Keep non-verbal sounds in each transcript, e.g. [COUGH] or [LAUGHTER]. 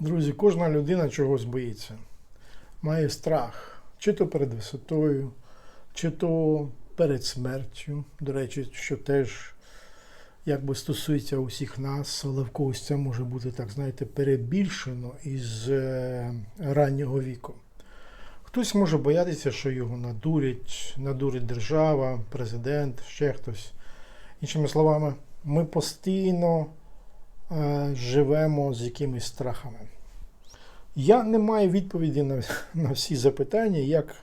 Друзі, кожна людина чогось боїться. Має страх. Чи то перед висотою, чи то перед смертю. До речі, що теж якби стосується усіх нас, але в когось це може бути, так знаєте, перебільшено із е, раннього віку. Хтось може боятися, що його надурять, надурить держава, президент, ще хтось. Іншими словами, ми постійно живемо з якимись страхами. Я не маю відповіді на, на всі запитання, як,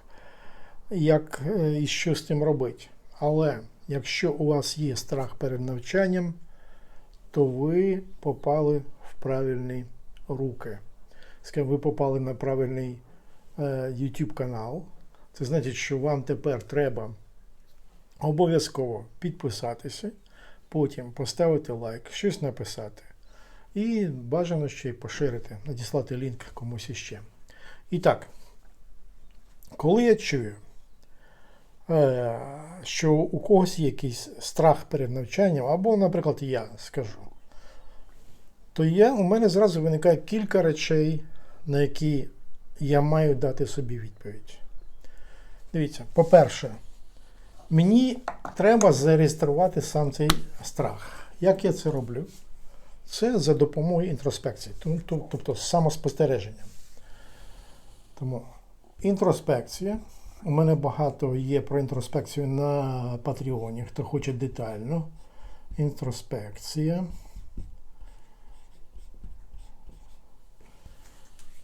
як е, і що з тим робити. Але якщо у вас є страх перед навчанням, то ви попали в правильні руки. Скажімо, ви попали на правильний е, YouTube канал. Це значить, що вам тепер треба обов'язково підписатися, потім поставити лайк, щось написати. І бажано ще й поширити, надіслати лінк комусь іще. І так, коли я чую, е, що у когось є якийсь страх перед навчанням, або, наприклад, я скажу, то я, у мене зразу виникає кілька речей, на які я маю дати собі відповідь. Дивіться, по-перше, мені треба зареєструвати сам цей страх. Як я це роблю? Це за допомогою інтроспекції, тобто самоспостереження. Тому інтроспекція. У мене багато є про інтроспекцію на Патреоні, хто хоче детально. Інтроспекція.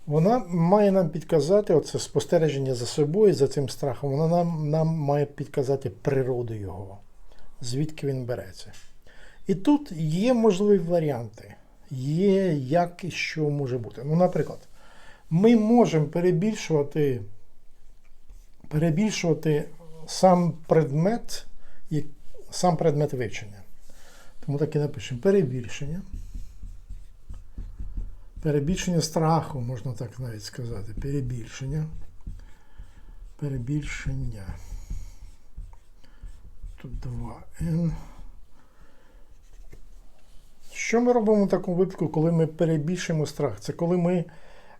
Вона має нам підказати, оце спостереження за собою, за цим страхом, вона нам, нам має підказати природу його, звідки він береться. І тут є можливі варіанти, є як і що може бути. Ну, наприклад, ми можемо перебільшувати, перебільшувати сам предмет, сам предмет вивчення. Тому так і напишемо перебільшення. Перебільшення страху, можна так навіть сказати. Перебільшення. Перебільшення. Тут 2N. Що ми робимо в такому випадку, коли ми перебільшуємо страх? Це коли ми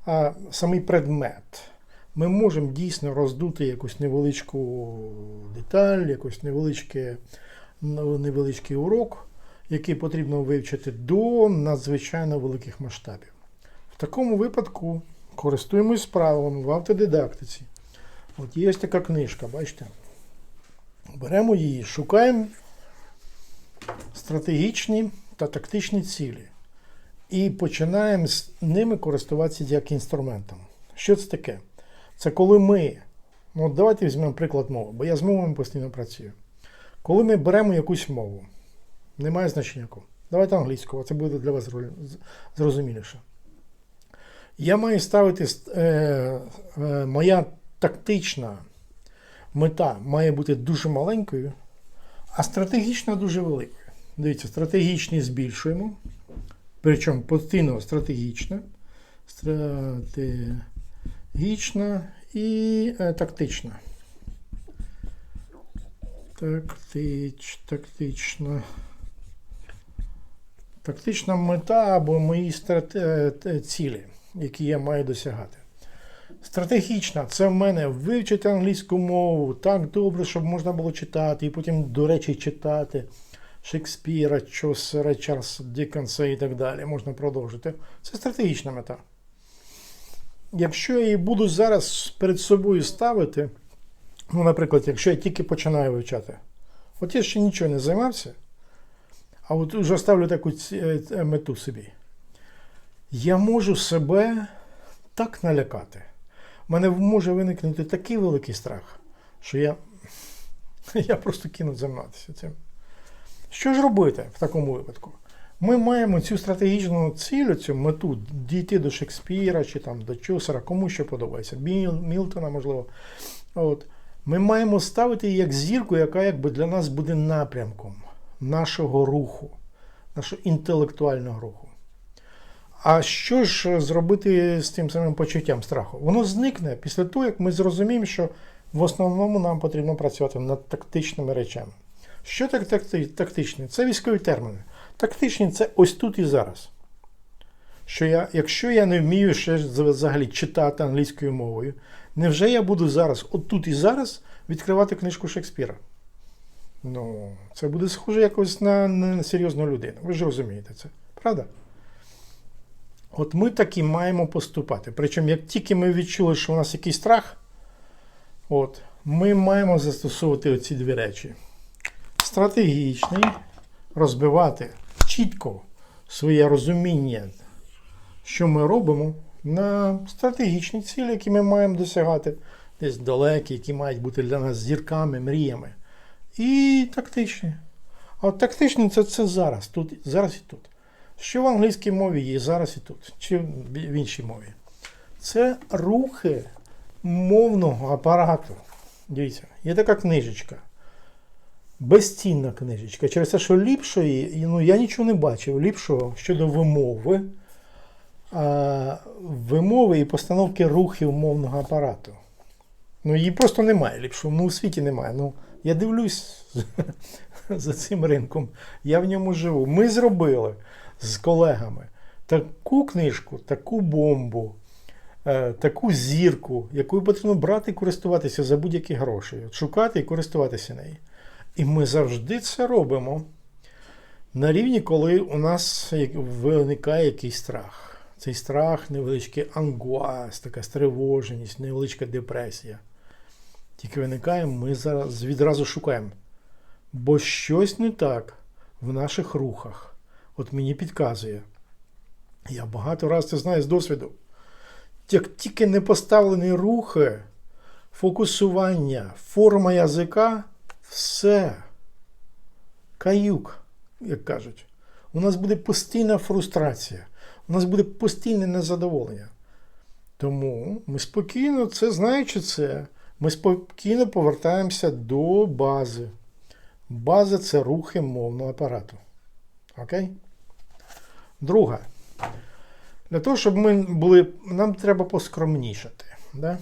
а, самий предмет. Ми можемо дійсно роздути якусь невеличку деталь, якийсь ну, невеличкий урок, який потрібно вивчити до надзвичайно великих масштабів. В такому випадку користуємось правилами в автодидактиці. От є така книжка, бачите? Беремо її, шукаємо стратегічні та тактичні цілі. І починаємо з ними користуватися як інструментом. Що це таке? Це коли ми, ну давайте візьмемо приклад мови, бо я з мовами постійно працюю. Коли ми беремо якусь мову, немає значення яку. Давайте англійську, це буде для вас зрозуміліше. Я маю ставити е, е, моя тактична мета має бути дуже маленькою, а стратегічна дуже великою. Дивіться, стратегічні збільшуємо. Причому постійно стратегічна, стратегічна і е, тактична. Тактич, тактична. Тактична мета або мої страте- е, цілі, які я маю досягати. Стратегічна це в мене вивчити англійську мову так добре, щоб можна було читати, і потім, до речі, читати Шекспіра, Чосера, Чарльза Дікенса і так далі. Можна продовжити. Це стратегічна мета. Якщо я її буду зараз перед собою ставити, ну, наприклад, якщо я тільки починаю вивчати, от я ще нічого не займався, а от вже ставлю таку е, мету собі. Я можу себе так налякати. У мене може виникнути такий великий страх, що я, [LAUGHS] я просто кину займатися цим. Що ж робити в такому випадку? Ми маємо цю стратегічну цілю, цю мету дійти до Шекспіра чи там до Чосера, кому що подобається, Міл, Мілтона, можливо. От. Ми маємо ставити її як зірку, яка якби для нас буде напрямком нашого руху, нашого інтелектуального руху. А що ж зробити з тим самим почуттям страху? Воно зникне після того, як ми зрозуміємо, що в основному нам потрібно працювати над тактичними речами. Що так такти- тактичне? Це військові терміни. Тактичні це ось тут і зараз. що я, якщо я не вмію ще взагалі читати англійською мовою, невже я буду зараз, отут і зараз, відкривати книжку Шекспіра? Ну, це буде схоже якось на, на серйозну людину. Ви ж розумієте це, правда? От ми так і маємо поступати. Причому, як тільки ми відчули, що у нас якийсь страх, от, ми маємо застосовувати оці дві речі. Стратегічний, розбивати чітко своє розуміння, що ми робимо, на стратегічні цілі, які ми маємо досягати, десь далекі, які мають бути для нас зірками, мріями. І тактичні. А от тактичні це, це зараз, тут, зараз і тут. Що в англійській мові є зараз і тут, чи в іншій мові? Це рухи мовного апарату. Дивіться, є така книжечка. Безцінна книжечка. Через те, що ліпшої, ну, я нічого не бачив, ліпшого щодо вимови, а, вимови і постановки рухів мовного апарату. Ну, її просто немає ліпшого, ну у світі немає. Ну, я дивлюсь [LAUGHS] за цим ринком, я в ньому живу. Ми зробили з колегами таку книжку, таку бомбу, е, таку зірку, якою потрібно брати і користуватися за будь-які гроші, шукати і користуватися нею. І ми завжди це робимо на рівні, коли у нас виникає якийсь страх. Цей страх, невеличкий ангуаз, така стривоженість, невеличка депресія. Тільки виникає, ми зараз відразу шукаємо. Бо щось не так в наших рухах. От мені підказує. Я багато разів це знаю з досвіду. Як тільки не поставлені рухи, фокусування, форма язика, все. Каюк, як кажуть. У нас буде постійна фрустрація, у нас буде постійне незадоволення. Тому ми спокійно, це знаючи це, ми спокійно повертаємося до бази. База це рухи мовного апарату. Окей? Друге. Для того, щоб ми були, нам треба поскромнішати. Да?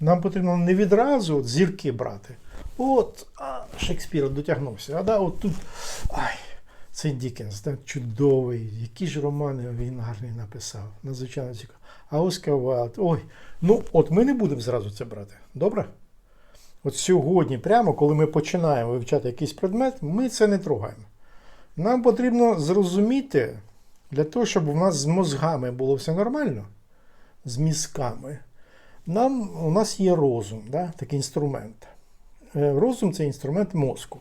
Нам потрібно не відразу от зірки брати. От, а, Шекспір дотягнувся. А да, от тут. Ай, це Дікенс, да, чудовий. Які ж романи він гарний написав. Надзвичайно цікаво. А Оскар Вайлд. Ой, ну от ми не будемо зразу це брати. Добре? От сьогодні, прямо коли ми починаємо вивчати якийсь предмет, ми це не трогаємо. Нам потрібно зрозуміти, для того, щоб у нас з мозгами було все нормально, з мізками, нам, у нас є розум, да, такий інструмент. Е, Розум це інструмент мозку.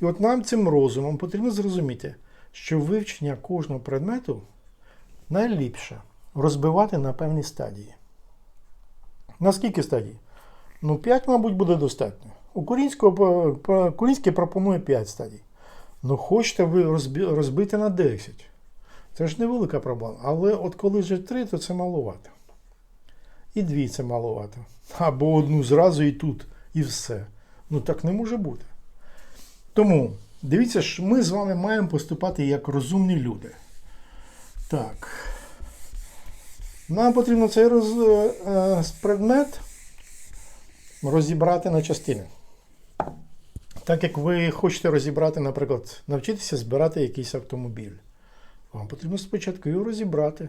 І от нам цим розумом потрібно зрозуміти, що вивчення кожного предмету найліпше розбивати на певні стадії. На скільки стадій? Ну, 5, мабуть, буде достатньо. Український пропонує 5 стадій. Ну, хочете ви розбити на 10. Це ж невелика проблема. Але от коли вже 3, то це маловато. І 2 це маловато. Або одну зразу і тут, і все. Ну так не може бути. Тому дивіться, що ми з вами маємо поступати як розумні люди. Так. Нам потрібно цей роз, е, е, предмет розібрати на частини. Так як ви хочете розібрати, наприклад, навчитися збирати якийсь автомобіль. Вам потрібно спочатку його розібрати.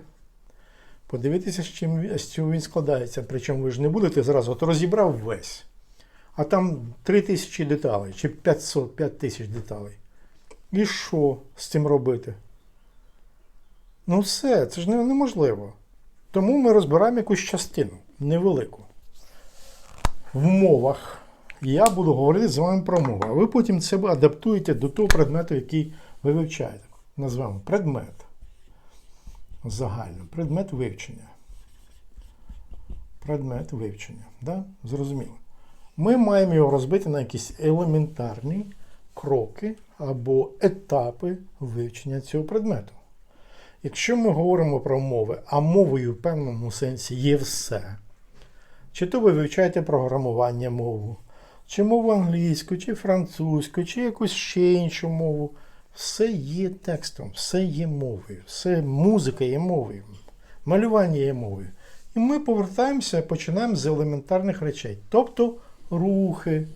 Подивитися, з чим з чого він складається. Причому ви ж не будете зразу от розібрав весь. А там 3000 деталей чи 500, 5000 деталей. І що з цим робити? Ну все, це ж неможливо. Тому ми розбираємо якусь частину, невелику. В мовах я буду говорити з вами про мову, а ви потім це адаптуєте до того предмету, який ви вивчаєте. Назвемо предмет. Загально. Предмет вивчення. Предмет вивчення. Да? Зрозуміло. Ми маємо його розбити на якісь елементарні кроки або етапи вивчення цього предмету. Якщо ми говоримо про мови, а мовою в певному сенсі є все, чи то ви вивчаєте програмування мову, чи мову англійську, чи французьку, чи якусь ще іншу мову, все є текстом, все є мовою, все музика є мовою, малювання є мовою. І ми повертаємося, починаємо з елементарних речей, тобто рухи.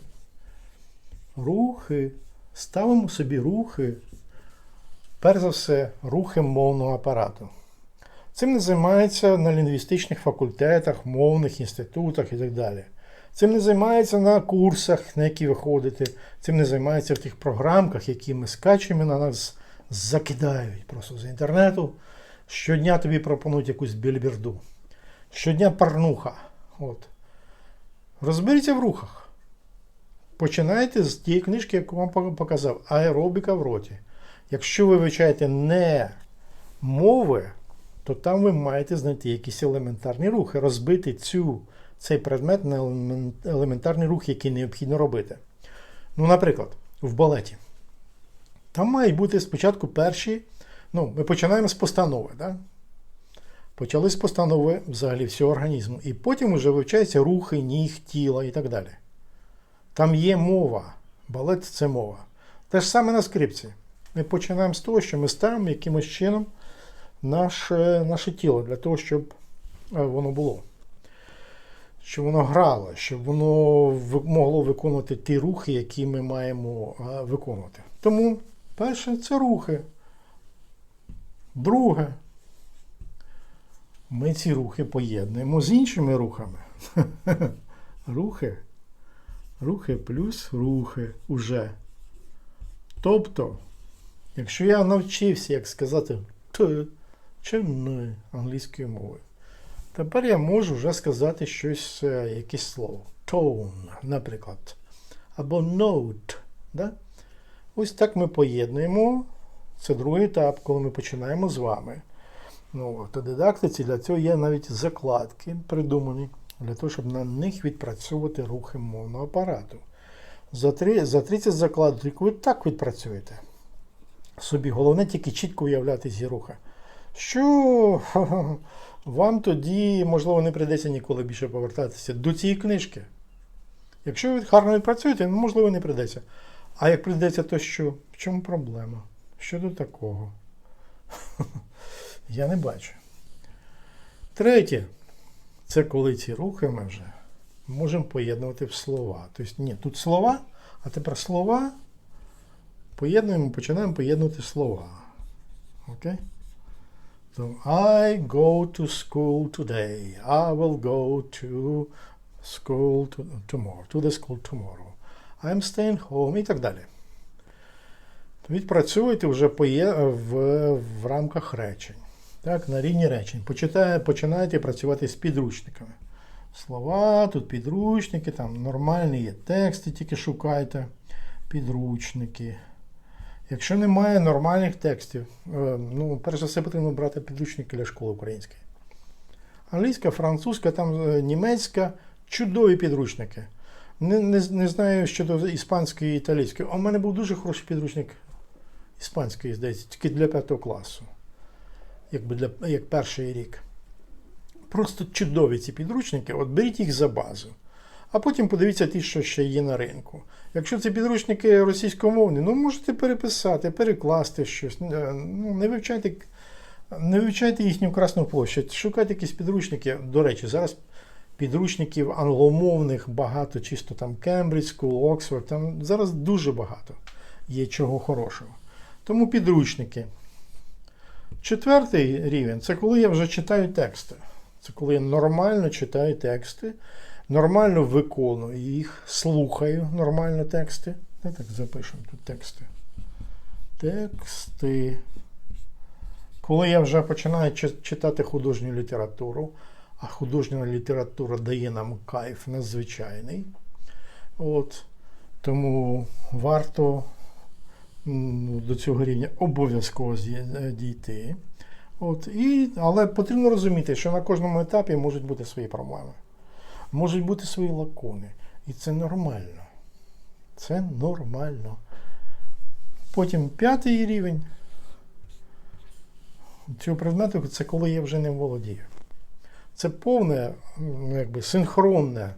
Рухи. Ставимо собі рухи, перш за все, рухи мовного апарату. Цим не займаються на лінгвістичних факультетах, мовних інститутах і так далі. Цим не займається на курсах, на які ви ходите. Цим не займається в тих програмках, які ми скачуємо, на нас закидають просто з інтернету. Щодня тобі пропонують якусь більберду. Щодня парнуха. От. Розберіться в рухах. Починайте з тієї книжки, яку вам показав, аеробіка в роті. Якщо ви вивчаєте не мови, то там ви маєте знайти якісь елементарні рухи, розбити цю, цей предмет на елемен- елементарні рухи, які необхідно робити. Ну, наприклад, в балеті. Там мають бути спочатку перші. Ну, ми починаємо з постанови. Да? Почали з постанови взагалі всього організму. І потім вже вивчаються рухи, ніг, тіла і так далі. Там є мова. Балет це мова. Те ж саме на скрипці. Ми починаємо з того, що ми ставимо якимось чином наше, наше тіло для того, щоб е, воно було. Щоб воно грало, щоб воно могло виконувати ті рухи, які ми маємо е, виконувати. Тому перше це рухи. Друге, ми ці рухи поєднуємо з іншими рухами. [LAUGHS] Рухи. Рухи плюс рухи уже. Тобто, якщо я навчився, як сказати т чи н англійською мовою, тепер я можу вже сказати щось, е, якесь слово. Tone, наприклад. Або note. Да? Ось так ми поєднуємо. Це другий етап, коли ми починаємо з вами. Ну, от, у дидактиці для цього є навіть закладки придумані, для того, щоб на них відпрацьовувати рухи мовного апарату. За, три, за 30 закладок ви так відпрацюєте. Собі головне тільки чітко уявляти ці рухи. Що [LAUGHS] вам тоді, можливо, не прийдеться ніколи більше повертатися до цієї книжки. Якщо ви гарно відпрацюєте, ну, можливо, не прийдеться. А як прийдеться, то що? В чому проблема? Що до такого? [LAUGHS] Я не бачу. Третє, це коли ці рухи ми вже можемо поєднувати в слова. Тобто, ні, тут слова, а тепер слова поєднуємо, починаємо поєднувати слова. Окей? I go to school today. I will go to school to, tomorrow. To the school tomorrow. I'm staying home і так далі. То Відпрацьовуйте вже в, в рамках речень. Так, на рівні речень. Почитає, починаєте працювати з підручниками. Слова, тут підручники, там нормальні є тексти, тільки шукайте. Підручники. Якщо немає нормальних текстів, е, ну, перш за все потрібно брати підручники для школи української. Англійська, французька, там е, німецька, чудові підручники. Не, не, не знаю щодо іспанської і італійської. А У мене був дуже хороший підручник іспанської, здається, тільки для п'ятого класу, якби для, як перший рік. Просто чудові ці підручники, от беріть їх за базу. А потім подивіться ті, що ще є на ринку. Якщо це підручники російськомовні, ну можете переписати, перекласти щось. Е, Ну, не вивчайте, не вивчайте їхню красну площадь. Шукайте якісь підручники. До речі, зараз підручників англомовних багато, чисто там Cambridge School, Oxford, там зараз дуже багато є чого хорошого. Тому підручники. Четвертий рівень це коли я вже читаю тексти. Це коли я нормально читаю тексти, нормально виконую їх, слухаю нормально тексти. Ну, так запишемо тут тексти. Тексти. Коли я вже починаю читати художню літературу, а художня література дає нам кайф надзвичайний. От. Тому варто до цього рівня обов'язково е, дійти. От, і, але потрібно розуміти, що на кожному етапі можуть бути свої проблеми, можуть бути свої лакуни. І це нормально. Це нормально. Потім п'ятий рівень цього предмету це коли я вже не володію. Це повне, якби, синхронне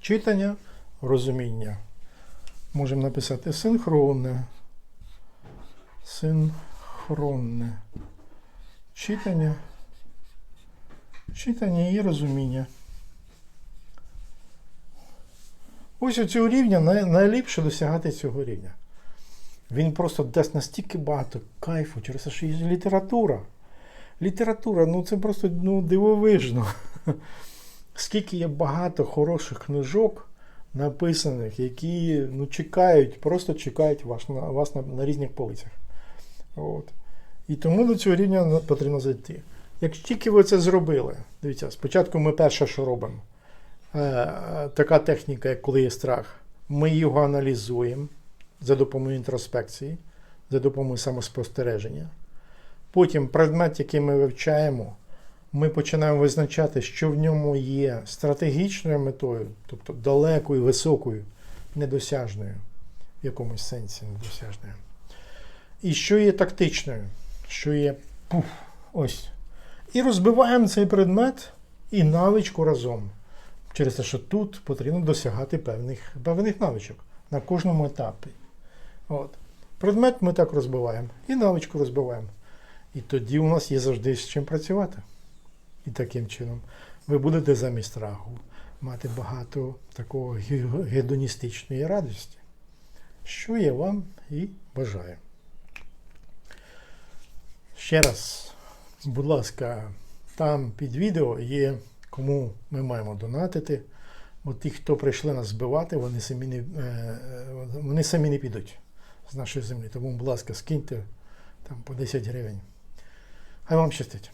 читання, розуміння. Можемо написати синхронне. Синхронне читання. Читання і розуміння. Ось у цього рівня найліпше досягати цього рівня. Він просто дасть настільки багато кайфу через те, що є література. Література, ну це просто ну, дивовижно. [LAUGHS] Скільки є багато хороших книжок написаних, які ну, чекають, просто чекають вас вас на, на різних полицях. От. І тому до цього рівня потрібно зайти. Як тільки ви це зробили, дивіться, спочатку ми перше, що робимо, е, е, така техніка, як коли є страх, ми його аналізуємо за допомогою інтроспекції, за допомогою самоспостереження. Потім предмет, який ми вивчаємо, ми починаємо визначати, що в ньому є стратегічною метою, тобто далекою, високою, недосяжною, в якомусь сенсі недосяжною. І що є тактичною, що є пуф, ось. І розбиваємо цей предмет і навичку разом. Через те, що тут потрібно досягати певних, певних навичок на кожному етапі. От. Предмет ми так розбиваємо і навичку розбиваємо. І тоді у нас є завжди з чим працювати. І таким чином ви будете замість страху мати багато такого гедоністичної радості, що я вам і бажаю. Ще раз, будь ласка, там під відео є, кому ми маємо донатити. Бо ті, хто прийшли нас збивати, вони самі не, е, е, вони самі не підуть з нашої землі. Тому, будь ласка, скиньте там по 10 гривень. Хай вам щастить.